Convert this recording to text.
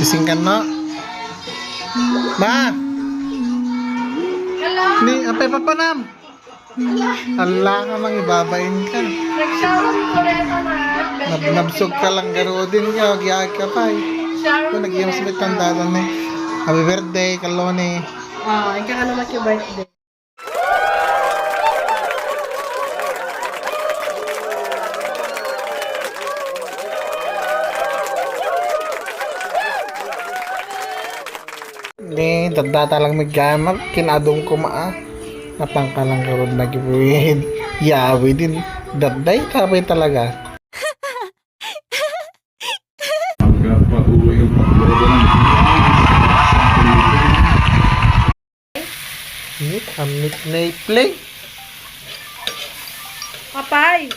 Gising ka no? Ma! Hello? Ni, apay papanam! Ala ka mang ibabain ka. Nag-shower ko rin na. Nab nabsog ka lang garo din ka, giyag ka pa eh. Kung nag-iwas may tandaan eh. Happy birthday, Kalone. Ah, ikaw ka naman yung birthday. Ni, dadata lang may gamag, kinadong ko maa. Napangkalang karod na gibuhin. Yawi din. Daday, kapay talaga. Ni, amit na i-play. Papay!